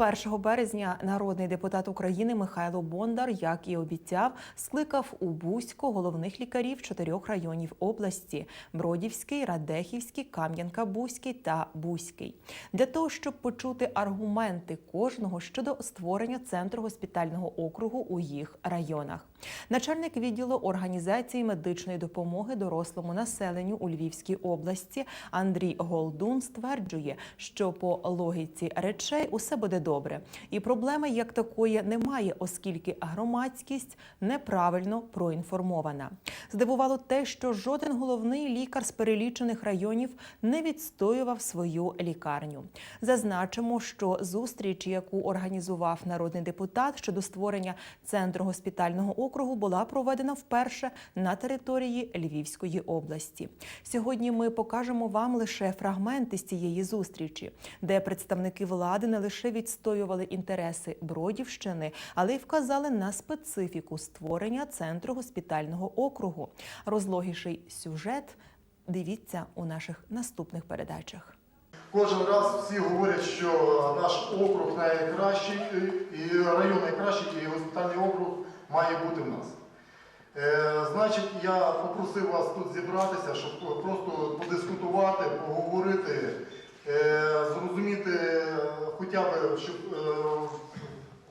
1 березня народний депутат України Михайло Бондар, як і обіцяв, скликав у Бузько головних лікарів чотирьох районів області: Бродівський, Радехівський, Кам'янка-Бузький та Бузький, для того, щоб почути аргументи кожного щодо створення центру госпітального округу у їх районах. Начальник відділу організації медичної допомоги дорослому населенню у Львівській області Андрій Голдун стверджує, що по логіці речей усе буде добре, і проблеми як такої немає, оскільки громадськість неправильно проінформована. Здивувало те, що жоден головний лікар з перелічених районів не відстоював свою лікарню. Зазначимо, що зустріч, яку організував народний депутат щодо створення центру госпітального округу, була проведена вперше на території Львівської області. Сьогодні ми покажемо вам лише фрагменти з цієї зустрічі, де представники влади не лише відстоювали інтереси Бродівщини, але й вказали на специфіку створення центру госпітального округу. Розлогіший сюжет дивіться у наших наступних передачах. Кожен раз всі говорять, що наш округ найкращий, і район найкращий, і госпітальний округ має бути в нас. Е, значить, я попросив вас тут зібратися, щоб просто подискутувати, поговорити, е, зрозуміти е, хоча б, щоб е,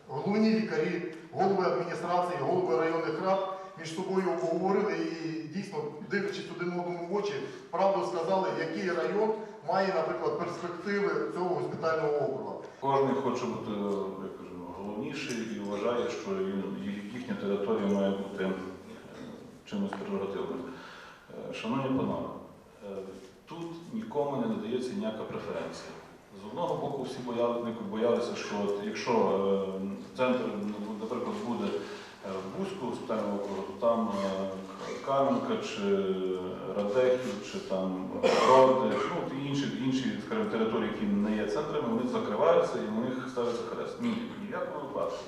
головні лікарі, голови адміністрації, голови районних рад між собою поговорили і дійсно, дивлячись один одному в очі, правду сказали, який район має, наприклад, перспективи цього госпітального округу. Кожен хоче бути як кажемо, головніший і вважає, що їхня територія має бути е, чимось прерогативним. Е, Шановні панове, е, тут нікому не надається ніяка преференція. З одного боку, всі бояли- боялися, що от якщо е, центр, наприклад, буде е, в Бузьку госпітального округу, то там е, Кам'янка чи Радехів, чи там Броди, ну інші, інші скажімо, території, які не є центрами, вони закриваються і на них ставиться хрест. Ні, ні в випадку.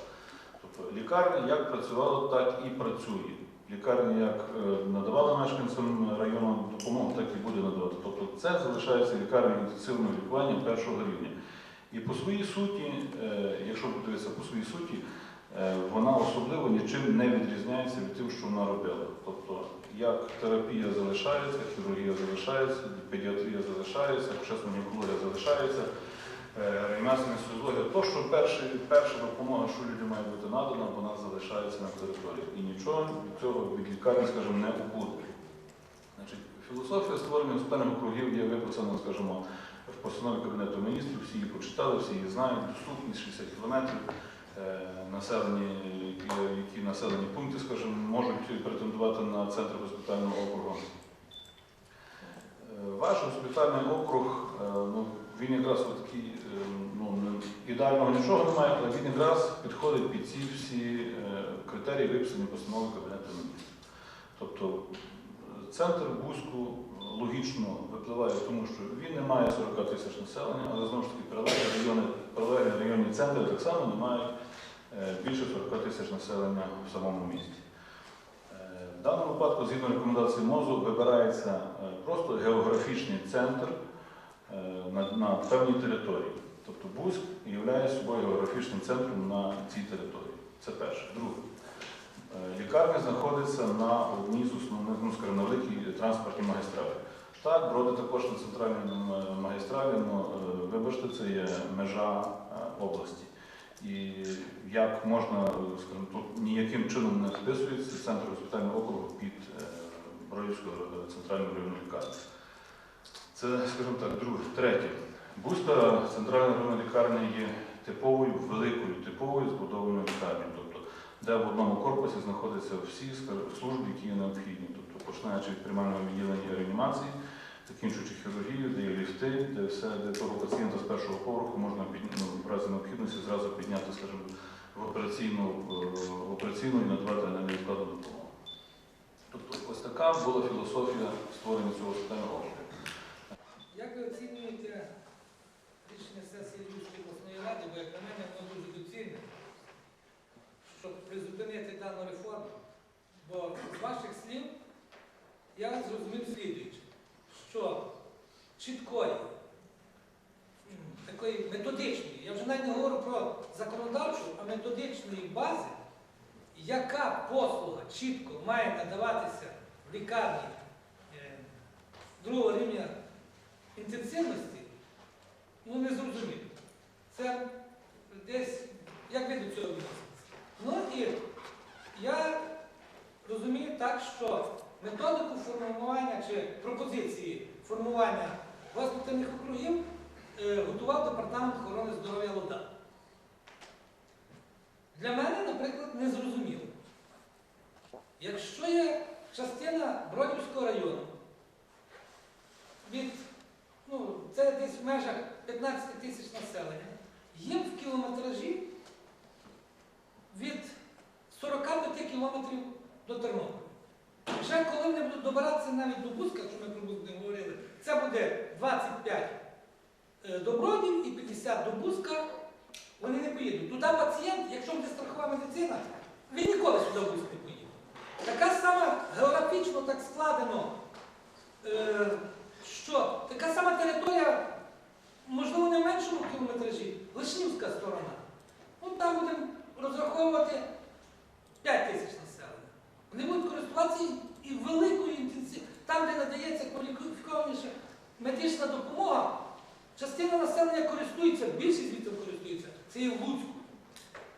Тобто лікарня як працювала, так і працює. Лікарня як е, надавала мешканцям району допомогу, так і буде надавати. Тобто це залишається лікарня інтенсивного лікування першого рівня. І по своїй суті, е, якщо подивитися по своїй суті, е, вона особливо нічим не відрізняється від тим, що вона робила. Тобто, як терапія залишається, хірургія залишається, педіатрія залишається, гінекологія залишається, е, реанімаційна то, що перші, перша допомога, що людям має бути надана, вона залишається на території. І нічого цього від лікарні, скажімо, не. Значить, філософія створення госпітальних округів є виписана, скажімо, в постанові Кабінету міністрів, всі її прочитали, всі її знають, доступність 60 кілометрів, е, населені, які- населені пункти, скажімо, можуть претендувати на центр госпітального округу. Е, Ваш госпітальний округ, ну, він якраз такий, ну, ідеального нічого немає, але він якраз підходить під ці всі е, критерії, виписані постанови Кабінету міністрів. Тобто е, центр Бузьку логічно випливає, тому що він не має 40 тисяч населення, але знову ж таки прилеглі райони, прилеглі районні центри так само не мають е, більше 40 тисяч населення в самому місті. В даному випадку, згідно рекомендацій МОЗу, вибирається просто географічний центр на, на певній території. Тобто Бузьк є собою географічним центром на цій території. Це перше. Друге. Е, Лікарня знаходиться на одній з основних, ну, скажімо, на великій транспортній магістралі. Так, броди також на центральній магістралі, ну, е, вибачте, це є межа е, області. І як можна, е, скажімо, тут ніяким чином не вписується центр госпітального округу під е, Бродівську е, центральну районну лікарню. Це, скажімо так, друге. Третє. Бузька центральна районна лікарня є типовою, великою, типовою збудованою лікарнею, тобто, де в одному корпусі знаходяться всі служби, які є необхідні, тобто починаючи від приймального відділення реанімації, закінчуючи хірургію, де є ліфти, де все, де того пацієнта з першого поверху можна ну, в разі необхідності зразу підняти, скажімо, в операційну, е, в операційну і надавати на невідкладну допомогу. Тобто ось така була філософія створення цього соціального округу. Як ви оцінюєте рішення сесії Львівської обласної ради, бо як на мене воно дуже доцільне, щоб дану реформу? Бо з ваших слів я зрозумів слідуюче, що чіткої такої такої методичної, я вже навіть не говорю про законодавчу, а методичної бази, яка послуга чітко має надаватися в лікарні е, другого рівня інтенсивності, ну не зрозуміло. Це десь, як ви до цього відноситеся? Ну і я розумію так, що методику формування чи пропозиції формування госпітальних округів е, готував департамент охорони здоров'я ЛОДА. Для мене, наприклад, не зрозуміло. Якщо є частина Бродівського району, від, ну, це десь в межах 15 тисяч населення, їм в кілометражі від 45 кілометрів до Тернополя. Вже коли вони будуть добиратися навіть до Бузька, що ми про Бузьк не говорили, це буде 25 е, до Бродів і 50 до Бузька, вони не поїдуть. Туди пацієнт, якщо буде страхова медицина, він ніколи сюди в Бузьк не поїде. Така сама географічно так складено, е, що така сама територія, можливо, не в меншому кілометражі, Лишнівська сторона. Ну там будемо розраховувати 5 тисяч населення. Вони будуть користуватися і- і великою інтенсивністю. Там, де надається кваліфікованіша медична допомога, частина населення користується, більшість звідти користується, це є в Луцьку.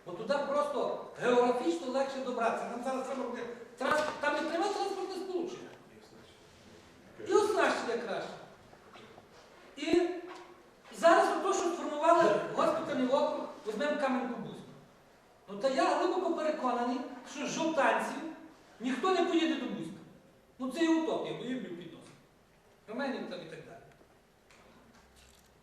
Бо туди просто географічно легше добратися. Нам зараз треба буде транс- там не пряме транспортне сполучення. І оснащення краще. І зараз ото, що сформували госпітальний округ, візьмемо Кам'янку-Бузьку. Ну та я глибоко переконаний, що з жовтанців ніхто не поїде до Бузька. Ну це і утопія, бо їблю підносить. Роменів там і так далі.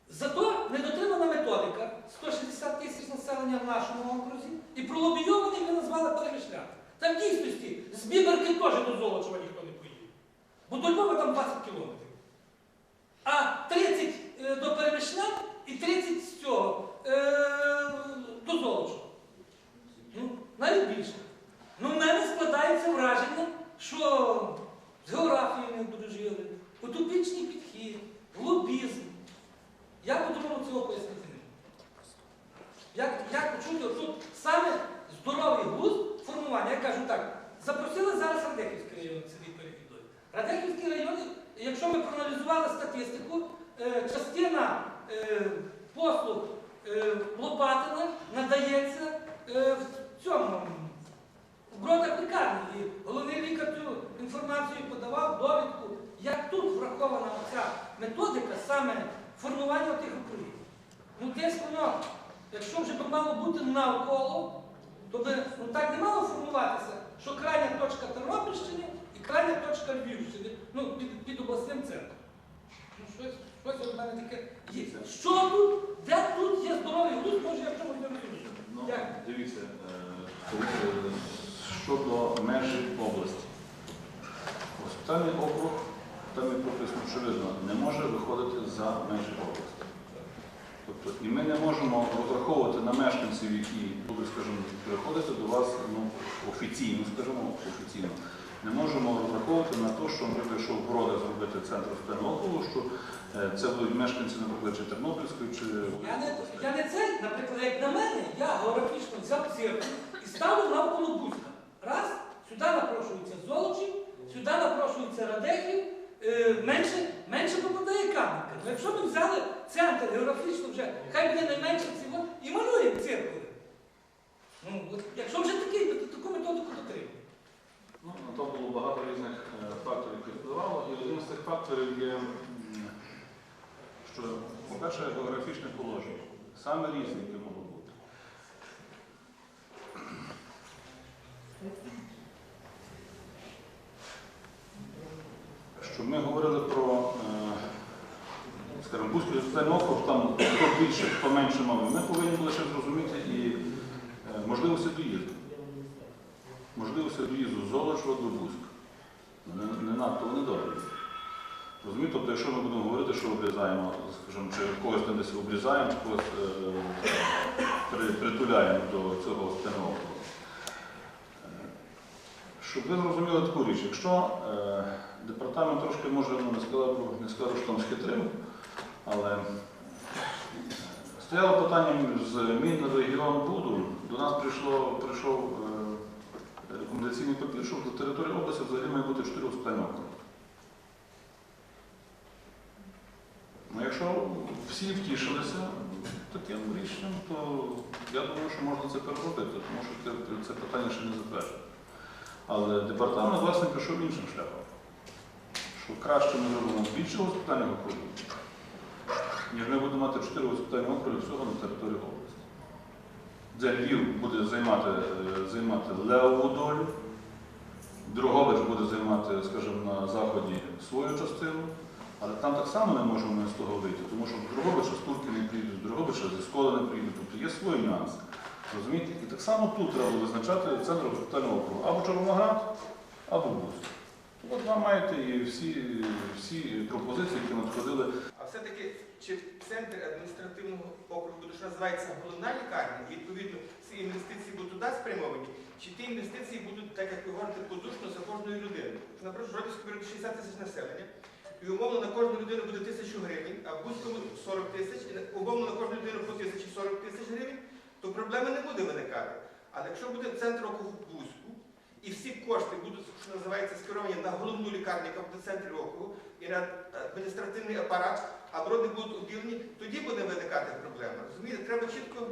Зато недотримана методика 160 тисяч населення в нашому окрузі і пролобійованих ви назвали перемишляти. Там в дійсності з Біберки теж до Золочева ніхто не поїде. Бо до Львова там 20 кілометрів. А 30 е, до Перемишлян і 30 з цього е, до Золочева. Навіть більше. Ну, в мене складається враження, що з географією не дружили, утопічний підхід, лобізм. Я по-другому цього пояснити. Як, як почути тут саме здоровий глузд формування, я кажу так, запросили зараз Радехівський район сидить перед відою. Радехівський район, якщо ми проаналізували статистику, е, частина е, послуг е, Лопатина надається в цьому в бродах лікарні. І головний лікар цю інформацію подавав, довідку, як тут врахована ця методика саме формування тих округів. Ну десь воно, якщо вже б мало бути навколо, то би ну, так не мало формуватися, що крайня точка Тернопільщини і крайня точка Львівщини, ну, під, під обласним центром. Ну, щось, щось в мене таке є. Що тут? Де тут є здоровий глузд, може я в чомусь не розумію. Ну, дивіться, е, щодо межі області. Госпітальний округ, там є прописано, очевидно, не може виходити за межі області. Тобто, і ми не можемо розраховувати на мешканців, які будуть, скажімо, приходити до вас ну, офіційно, скажімо, офіційно. Не можемо розраховувати на те, що, наприклад, якщо в Броди зробити центр госпітального округу, що е, це будуть мешканці, наприклад, чи Тернопільської, чи Я не, я не це, наприклад, як на мене, я географічно взяв цирк і ставлю навколо Бузька. Раз, сюди напрошується Золочів, сюди напрошується Радехів, е, менше, менше попадає Кам'янка. Ну, якщо ми взяли центр географічно вже, хай буде не менше всього, і малюємо циркули. Ну, якщо вже такий, то таку методику дотримуємо. Ну, то було багато різних е, факторів, які впливало. І один з цих факторів є, що, по-перше, географічне положення. Саме різне, яке могло Що ми говорили про, е, скажімо, Бузький округ, там хто більше, хто менше мови. Ми повинні були ще зрозуміти і е, можливості доїзду можливості доїзду з Золочева до Бузька. Не, не надто вони добрі. Розумієте, тобто, якщо ми будемо говорити, що обрізаємо, скажімо, чи когось десь обрізаємо, когось е, при, притуляємо до цього стеного. Щоб ви зрозуміли таку річ, якщо е, департамент трошки може ну, не сказав, не сказав, що там схитрив, але Стояло питання з Мінрегіонбуду. До нас прийшло, прийшов е, рекомендаційний папір, що до території області взагалі має бути 4 госпітальні. Ну, якщо всі втішилися таким рішенням, то я думаю, що можна це переробити, тому що це, це питання ще не затверджено. Але департамент власне пішов іншим шляхом. Що краще ми зробимо більше госпітальних округів, ніж ми будемо мати 4 госпітальні округи всього на території області. Де Львів буде займати, е, займати левову долю, Дрогобич буде займати, скажімо, на заході свою частину, але там так само не можемо ми з того вийти, тому що в Дрогобича з турки не приїдуть, з Дрогобича зі Сколи не приїдуть, тобто є свої нюанси. Розумієте? І так само тут треба визначати центр госпітального округу. Або Чорноград, або Буст. От вам маєте і всі, всі пропозиції, які надходили. А все-таки чи в центрі адміністративного округу що називається головна лікарня, відповідно, ці інвестиції будуть туди спрямовані, чи ті інвестиції будуть, так як ви говорите, подушно за кожною людиною? Наприклад, в Бродівському районі 60 тисяч населення, і умовно на кожну людину буде тисячу гривень, а в Бузькому 40 тисяч, і умовно на кожну людину по тисячі 40 тисяч гривень, то проблеми не буде виникати. Але якщо буде центр Бузьку, і всі кошти будуть, що називається, скеровані на головну лікарню, яка буде в центрі округу, і на адміністративний апарат, а броди будуть обілені, тоді буде виникати проблема. Розумієте, треба чітко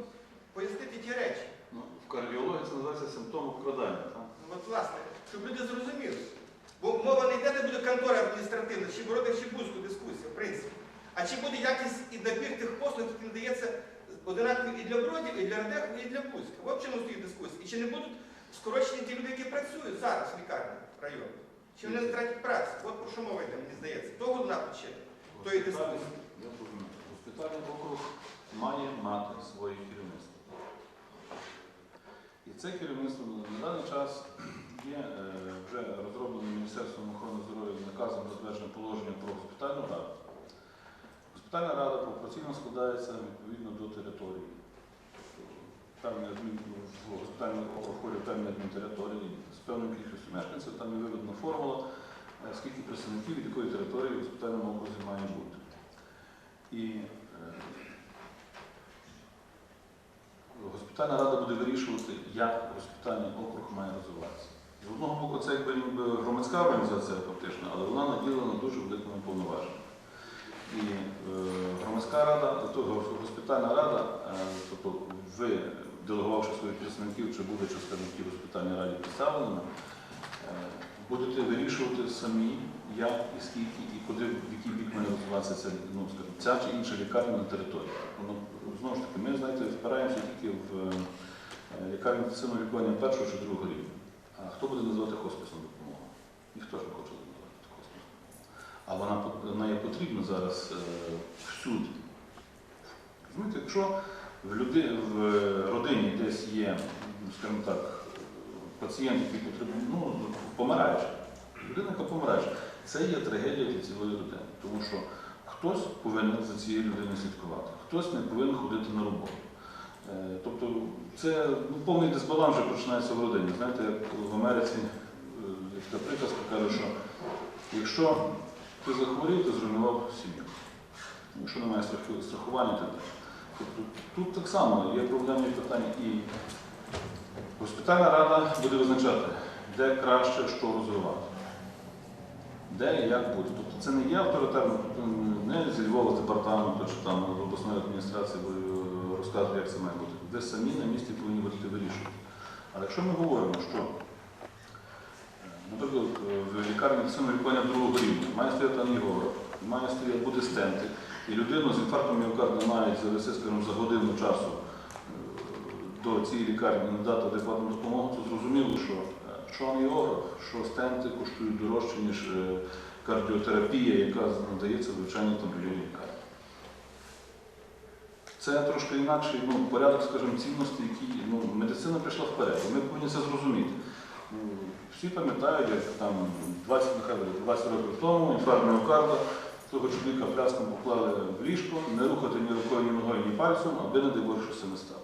пояснити ті речі. Ну, в кардіології це називається симптом вкрадання. Так? Ну, От, власне, щоб люди зрозуміли. Бо мова не йде, де буде контора адміністративна, чи Бородих, чи Бузьку дискусія, в принципі. А чи буде якість і набір тих послуг, які надається одинаково і для Бродів, і для Радеху, і для Бузька. От чому стоїть дискусія. І чи не будуть скорочені ті люди, які працюють зараз в лікарні району? Чи вони не втратять працю? От про що мова йде, мені здається. То головна причина. То є дискусія. Госпітальний округ має мати своє керівництво. І це керівництво на даний час є е, вже розробленим Міністерством охорони здоров'я наказом затверджене положення про госпітальну раду. Госпітальна рада пропорційно складається відповідно до території. Адмін- в госпітальний округ входять певні адмінтериторії з певною кількістю мешканців, там є виведена формула, е, скільки представників від якої території в госпітальному окрузі має бути. І е, госпітальна рада буде вирішувати, як госпітальний округ має розвиватися. З одного боку, це якби громадська організація фактично, але вона наділена дуже великими повноваженнями. І е, громадська рада, госпітальна рада, е, тобто ви, делегувавши своїх представників, чи будучи скажімо, в госпітальній раді представленими, е, будете вирішувати самі, як і скільки, і куди, в який бік має розвиватися ця, ну, ця чи інша лікарня на території. Воно, знову ж таки, ми, знаєте, впираємося тільки в лікарню інтенсивного лікування першого чи другого рівня. А хто буде називати хосписну допомогу? Ніхто ж не хоче. А вона, вона є потрібна зараз е, всюди. Розумієте, якщо в, люди, в родині десь є, скажімо так, пацієнт, який потребує, ну, помираючи, людина, яка помираюча, це є трагедія для цілої родини. Тому що хтось повинен за цією людиною слідкувати, хтось не повинен ходити на роботу. Е, Тобто це ну, повний дисбаланс вже починається в родині. Знаєте, як в Америці е, така приказка каже, що якщо ти захворів, ти зруйнував сім'ю. Якщо немає страхування, то так. Тобто тут так само є проблемні питання. І госпітальна рада буде визначати, де краще що розвивати. Де і як буде. Тобто це не є авторитарно, тобто не зі Львова департаменту чи там обласної адміністрації буде розказувати, як це має бути. Ви самі на місці повинні будете вирішувати. Але якщо ми говоримо, що, е, наприклад, в лікарні інтенсивного лікування другого рівня має стояти ангіограф, має стояти бути стенти, і людину з інфарктом міокарда мають завести, скажімо, за годину часу е, до цієї лікарні надати адекватну допомогу, то зрозуміло, що е, що ангіограф, що стенти коштують дорожче, ніж е, кардіотерапія, яка надається в звичайній тамбульовій лікарні. Це трошки інакший ну, порядок, скажімо, цінностей, які ну, медицина пішла вперед. Ми повинні це зрозуміти. Всі пам'ятають, як там 20, нехай 20 років тому інфаркт міокарда, того чоловіка пляском поклали в ліжко, не рухати ні рукою, ні ногою, ні пальцем, аби не Боже, що це не стало.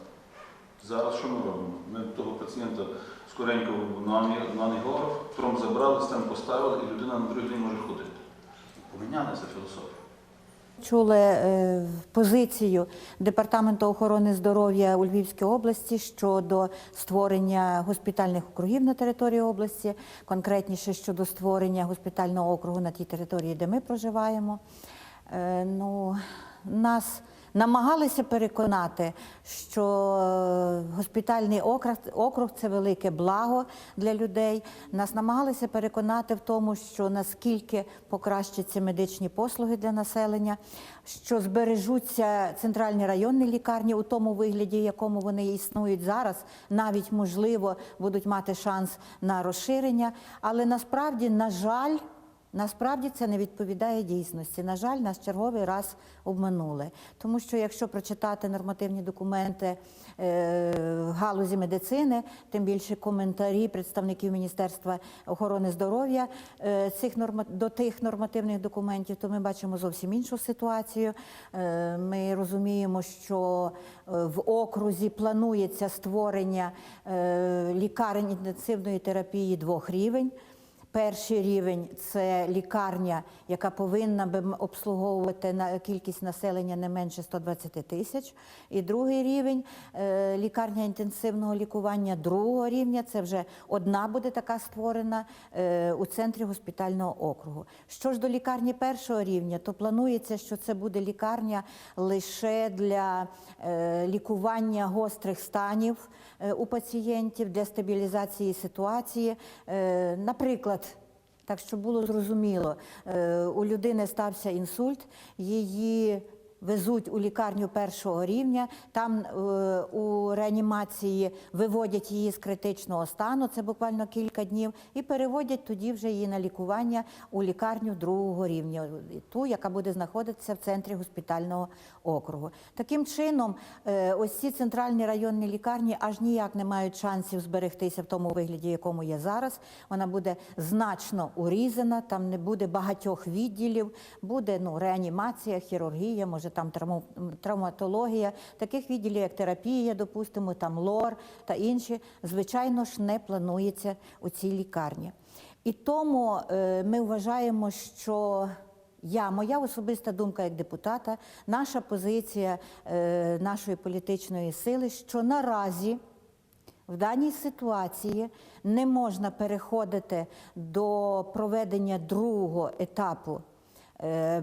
Зараз що ми робимо? Ми того пацієнта скоренько на ангіограф, на тромб забрали, стен поставили, і людина на другий день може ходити. Помінялася філософія. Чули е, позицію Департаменту охорони здоров'я у Львівській області щодо створення госпітальних округів на території області, конкретніше щодо створення госпітального округу на тій території, де ми проживаємо. Е, ну, нас намагалися переконати, що е, госпітальний округ, округ це велике благо для людей. Нас намагалися переконати в тому, що наскільки покращаться медичні послуги для населення, що збережуться центральні районні лікарні у тому вигляді, в якому вони існують зараз, навіть можливо будуть мати шанс на розширення. Але насправді, на жаль, Насправді це не відповідає дійсності. На жаль, нас черговий раз обманули. Тому що якщо прочитати нормативні документи е, галузі медицини, тим більше коментарі представників Міністерства охорони здоров'я е, цих норма, до тих нормативних документів, то ми бачимо зовсім іншу ситуацію. Е, ми розуміємо, що в окрузі планується створення лікарень інтенсивної терапії двох рівень. Перший рівень це лікарня, яка повинна би обслуговувати на кількість населення не менше 120 тисяч. І другий рівень е, лікарня інтенсивного лікування другого рівня. Це вже одна буде така створена е, у центрі госпітального округу. Що ж до лікарні першого рівня, то планується, що це буде лікарня лише для е, лікування гострих станів у пацієнтів для стабілізації ситуації. Наприклад, так щоб було зрозуміло, е, у людини стався інсульт, її везуть у лікарню першого рівня, там е, у реанімації виводять її з критичного стану, це буквально кілька днів, і переводять тоді вже її на лікування у лікарню другого рівня, ту, яка буде знаходитися в центрі госпітального округу. Таким чином, е, ось ці центральні районні лікарні аж ніяк не мають шансів зберегтися в тому вигляді, якому є зараз. Вона буде значно урізана, там не буде багатьох відділів, буде ну, реанімація, хірургія, може там травму- травматологія. Таких відділів, як терапія, допустимо, там лор та інші, звичайно ж, не планується у цій лікарні. І тому е, ми вважаємо, що я, моя особиста думка як депутата, наша позиція е, нашої політичної сили, що наразі в даній ситуації не можна переходити до проведення другого етапу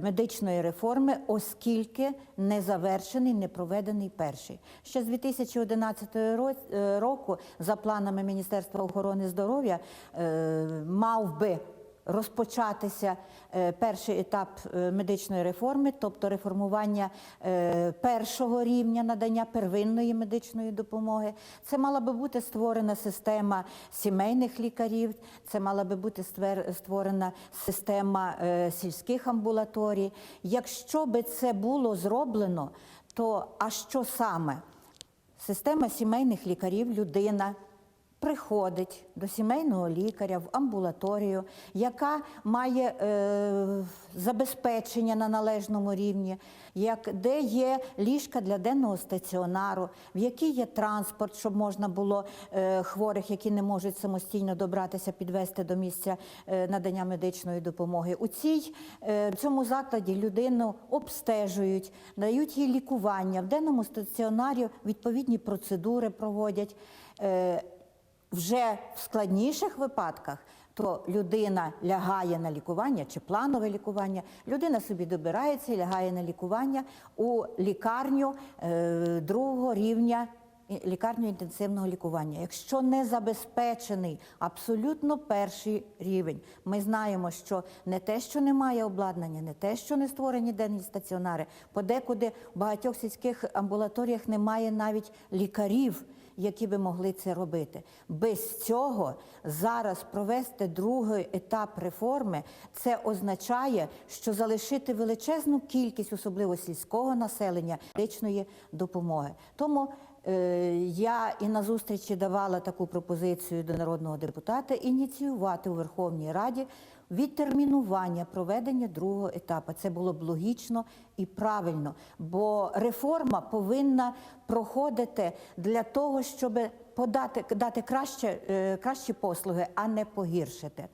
медичної реформи, оскільки не завершений, не проведений перший. Ще з 2011 ро- е, року, за планами Міністерства охорони здоров'я, е, мав би розпочатися е, перший етап е, медичної реформи, тобто реформування е, першого рівня надання первинної медичної допомоги. Це мала би бути створена система сімейних лікарів, це мала би бути створена система сільських амбулаторій. Якщо би це було зроблено, то а що саме? Система сімейних лікарів людина приходить до сімейного лікаря в амбулаторію, яка має е, забезпечення на належному рівні, як, де є ліжка для денного стаціонару, в якій є транспорт, щоб можна було е, хворих, які не можуть самостійно добратися, підвести до місця е, надання медичної допомоги. У цій, е, цьому закладі людину обстежують, дають їй лікування. В денному стаціонарі відповідні процедури проводять. Е, вже в складніших випадках то людина лягає на лікування чи планове лікування, людина собі добирається і лягає на лікування у лікарню е, другого рівня. Лікарню інтенсивного лікування. Якщо не забезпечений абсолютно перший рівень, ми знаємо, що не те, що немає обладнання, не те, що не створені денні стаціонари, подекуди в багатьох сільських амбулаторіях немає навіть лікарів, які би могли це робити. Без цього зараз провести другий етап реформи це означає, що залишити величезну кількість, особливо сільського населення, медичної допомоги. Тому е, я і на зустрічі давала таку пропозицію до народного депутата ініціювати у Верховній Раді відтермінування проведення другого етапу. Це було б логічно і правильно, бо реформа повинна проходити для того, щоб подати дати краще, е, кращі послуги, а не погіршити.